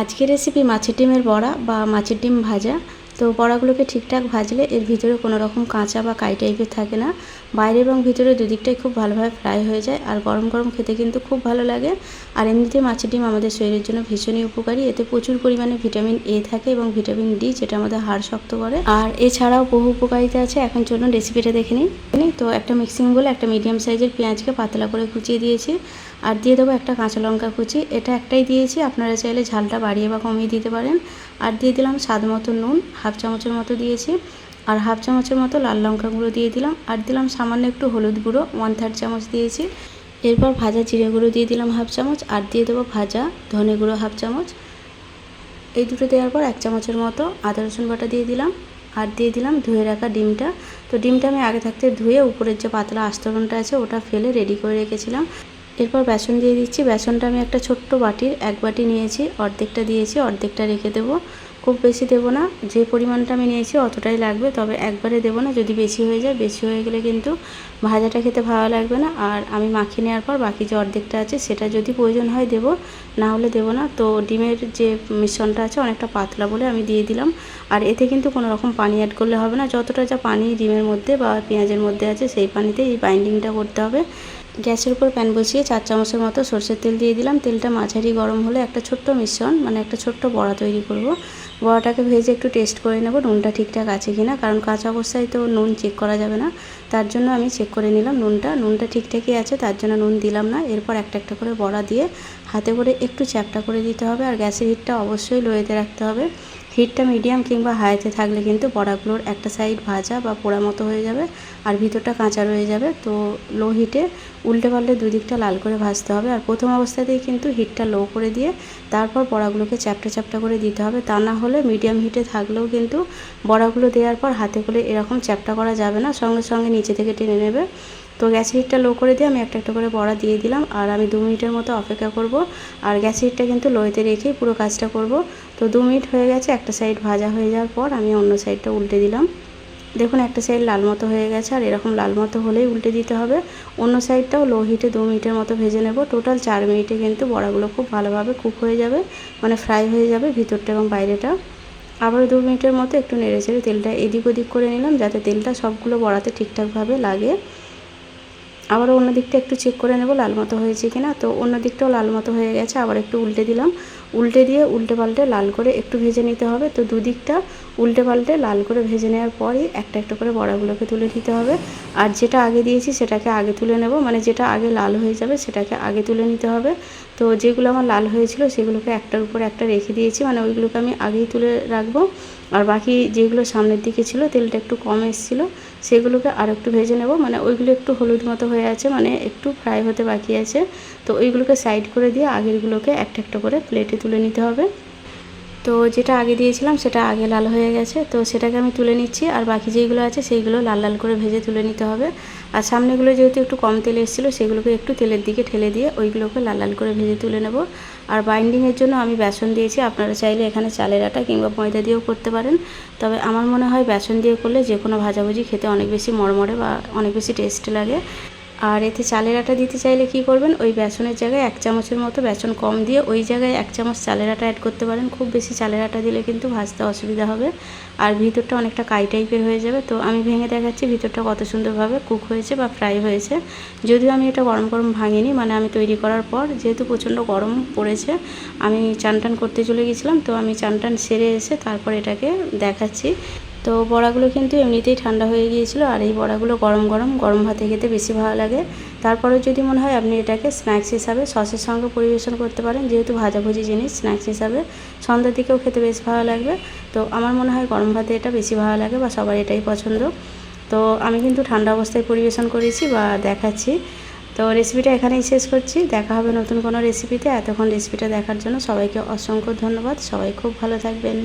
আজকের রেসিপি মাছের ডিমের বড়া বা মাছের ডিম ভাজা। তো বড়াগুলোকে ঠিকঠাক ভাজলে এর ভিতরে কোনো রকম কাঁচা বা কাই টাইপের থাকে না। বাইরে এবং ভিতরে দুদিকটাই খুব ভালোভাবে ফ্রাই হয়ে যায়। আর গরম গরম খেতে কিন্তু খুব ভালো লাগে। আর এমনিতে মাছের ডিম আমাদের শরীরের জন্য ভীষণই উপকারী। এতে প্রচুর পরিমাণে ভিটামিন এ থাকে এবং ভিটামিন ডি যেটা আমাদের হাড় শক্ত করে। আর এছাড়াও বহু উপকারিতা আছে। এখন চলুন রেসিপিটা দেখে নিই। তো, একটা মিক্সিং বলে একটা মিডিয়াম সাইজের পেঁয়াজকে পাতলা করে কুচিয়ে দিয়েছি। আর দিয়ে দেবো একটা কাঁচা লঙ্কা কুচি। এটা একটাই দিয়েছি। আপনারা চাইলে ঝালটা বাড়িয়ে বা কমিয়ে দিতে পারেন। আর দিয়ে দিলাম স্বাদ মতো নুন। হাফ চামচের মতো দিয়েছি। আর হাফ চামচের মতো লাল লঙ্কা গুঁড়ো দিয়ে দিলাম। আর দিলাম সামান্য একটু হলুদ গুঁড়ো ওয়ান থার্ড চামচ দিয়েছি। এরপর ভাজা জিরে গুঁড়ো দিয়ে দিলাম হাফ চামচ, আর দিয়ে দেবো ভাজা ধনে গুঁড়ো হাফ চামচ। এই দুটো দেওয়ার পর এক চামচের মতো আদা রসুন বাটা দিয়ে দিলাম। আর দিয়ে দিলাম ধুয়ে রাখা ডিমটা। তো ডিমটা আমি আগে থাকতে ধুয়ে উপরের যে পাতলা আস্তরণটা আছে, ওটা ফেলে রেডি করে রেখেছিলাম। এরপর বেসন দিয়ে দিচ্ছি। বেসনটা আমি একটা ছোট্ট বাটির এক বাটি নিয়েছি, অর্ধেকটা দিয়েছি, অর্ধেকটা রেখে দেবো। খুব বেশি দেবো না, যে পরিমাণটা আমি নিয়েছি অতটাই লাগবে, তবে একবারে দেবো না, যদি বেশি হয়ে যায়, বেশি হয়ে গেলে কিন্তু ভাজাটা খেতে ভালো লাগবে না। আর আমি মাখিয়ে নেওয়ার পর বাকি যে অর্ধেকটা আছে, সেটা যদি প্রয়োজন হয় দেবো, না হলে দেবো না। তো ডিমের যে মিশ্রণটা আছে, অনেকটা পাতলা বলে আমি দিয়ে দিলাম। আর এতে কিন্তু কোনো রকম পানি অ্যাড করলে হবে না। যতটা যা পানি ডিমের মধ্যে বা পেঁয়াজের মধ্যে আছে, সেই পানিতে এই বাইন্ডিংটা করতে হবে। গ্যাসের উপর প্যান বসিয়ে চার চামচের মতো সর্ষের তেল দিয়ে দিলাম। তেলটা মাঝারি গরম হলে একটা ছোট্ট মিশ্রণ মানে একটা ছোট্ট বড়া তৈরি করব। বড়াটাকে ভেজে একটু টেস্ট করে নেব, নুনটা ঠিকঠাক আছে কি না কারণ কাঁচা অবস্থায় তো নুন চেক করা যাবে না। তার জন্য আমি চেক করে নিলাম নুনটা। নুনটা ঠিকঠাকই আছে, তার জন্য নুন দিলাম না। এরপর একটা একটা করে বড়া দিয়ে হাতে করে একটু চ্যাপটা করে দিতে হবে। আর গ্যাসের হিটটা অবশ্যই লোয়েতে রাখতে হবে। হিটটা মিডিয়াম কিংবা হাইতে থাকলে কিন্তু বড়াগুলোর একটা সাইড ভাজা বা পোড়া মতো হয়ে যাবে আর ভিতরটা কাঁচা রয়ে যাবে। তো লো হিটে উল্টে পাল্টে দুদিকটা লাল করে ভাজতে হবে আর প্রথম অবস্থাতেই কিন্তু হিটটা লো করে দিয়ে তারপর বড়াগুলোকে চ্যাপটা চ্যাপটা করে দিতে হবে। তা না হলে মিডিয়াম হিটে থাকলেও কিন্তু বড়াগুলো দেওয়ার পর হাতে করে এরকম চ্যাপটা করা যাবে না। সঙ্গে সঙ্গে নিচে থেকে টেনে নেবে। তো গ্যাসের হিটটা লো করে দিয়ে আমি একটা একটা করে বড়া দিয়ে দিলাম আর আমি দু মিনিটের মতো অপেক্ষা করব। আর গ্যাসের হিটটা কিন্তু লোয়েতে রেখেই পুরো কাজটা করব। তো দু মিনিট হয়ে গেছে, একটা সাইড ভাজা হয়ে যাওয়ার পর আমি অন্য সাইডটা উল্টে দিলাম। দেখুন একটা সাইড লাল মতো হয়ে গেছে আর এরকম লাল মতো হলেই উল্টে দিতে হবে। অন্য সাইডটাও লো হিটে দু মিনিটের মতো ভেজে নেব। টোটাল চার মিনিটে কিন্তু বড়াগুলো খুব ভালোভাবে কুক হয়ে যাবে মানে ফ্রাই হয়ে যাবে ভিতরটা এবং বাইরেটা। আবার দু মিনিটের মতো একটু নেড়ে চেড়ে তেলটা এদিক ওদিক করে নিলাম যাতে তেলটা সবগুলো বড়াতে ঠিকঠাকভাবে লাগে। আবার অন্য দিকটা একটু চেক করে নেব, লাল মতো হয়েছে কিনা। তো অন্য দিকটাও লাল মতো হয়ে গেছে, আবার একটু উল্টে দিলাম। উল্টে দিয়ে উল্টে পাল্টে লাল করে একটু ভেজে নিতে হবে। তো দুদিকটা উল্টে পাল্টে লাল করে ভেজে নেওয়ার পরই একটা একটা করে বড়াগুলোকে তুলে নিতে হবে। আর যেটা আগে দিয়েছি সেটাকে আগে তুলে নেব মানে যেটা আগে লাল হয়ে যাবে সেটাকে আগে তুলে নিতে হবে। তো যেগুলো আমার লাল হয়েছিল সেগুলোকে একটার উপর একটা রেখে দিয়েছি। মানে ওইগুলোকে আমি আগেই তুলে রাখব। আর বাকি যেগুলো সামনের দিকে ছিল, তেলটা একটু কম এসেছিল, সেগুলোকে আর একটু ভেজে নেব। মানে ওইগুলো একটু হলুদ মতো হয়ে আছে মানে একটু ফ্রাই হতে বাকি আছে। তো ওইগুলোকে সাইড করে দিয়ে আগেরগুলোকে একটা একটা করে প্লেটে তুলে নিতে হবে। তো যেটা আগে দিয়েছিলাম সেটা আগে লাল হয়ে গেছে। তো সেটাকে আমি তুলে নিচ্ছি, আর বাকি যেগুলো আছে সেইগুলো লাল লাল করে ভেজে তুলে নিতে হবে। আর সামনেগুলো যেহেতু একটু কম তেলে এসেছিল, সেগুলোকে একটু তেলের দিকে ঠেলে দিয়ে ওইগুলোকে লাল লাল করে ভেজে তুলে নেব। আর বাইন্ডিংয়ের জন্য আমি বেসন দিয়েছি, আপনারা চাইলে এখানে চালের আটা কিংবা ময়দা দিয়েও করতে পারেন। তবে আমার মনে হয় বেসন দিয়ে করলে যে কোনো ভাজাভুজি খেতে অনেক বেশি মরমরে বা অনেক বেশি টেস্ট লাগে। আর এতে চালের আটা দিতে চাইলে কি করবেন? ওই বেসনের জায়গায় এক চামচের মতো বেসন কম দিয়ে ওই জায়গায় এক চামচ চালের আটা অ্যাড করতে পারেন। খুব বেশি চালের আটা দিলে কিন্তু ভাজতে অসুবিধা হবে। আর ভিতরটা অনেকটা কাই টাইপের হয়ে যাবে। তো আমি ভেঙে দেখাচ্ছি ভিতরটা কত সুন্দরভাবে কুক হয়েছে বা ফ্রাই হয়েছে। যদিও আমি এটা গরম গরম ভাঙিনি মানে আমি তৈরি করার পর যেহেতু প্রচণ্ড গরম পড়েছে, আমি চান টান করতে চলে গেছিলাম তো আমি চান টান সেরে এসে তারপর এটাকে দেখাচ্ছি। তো বড়াগুলো কিন্তু এমনিতেই ঠান্ডা হয়ে গিয়েছিল, আর এই বড়াগুলো গরম গরম গরম ভাতে খেতে বেশি ভালো লাগে। তারপরে যদি মনে হয় আপনি এটাকে স্ন্যাক্স হিসাবে, সসের সঙ্গে পরিবেশন করতে পারেন, যেহেতু ভাজাভুজি জিনিস, স্ন্যাক্স হিসাবে। সন্ধ্যার দিকেও খেতে বেশ ভালো লাগবে। তো আমার মনে হয় গরম ভাতে এটা বেশি ভালো লাগে বা সবার এটাই পছন্দ। তো আমি কিন্তু ঠান্ডা অবস্থায় পরিবেশন করেছি বা দেখাচ্ছি। তো রেসিপিটা এখানেই শেষ করছি। দেখা হবে নতুন কোনো রেসিপিতে এতক্ষণ রেসিপিটা দেখার জন্য সবাইকে অসংখ্য ধন্যবাদ। সবাই খুব ভালো থাকবেন।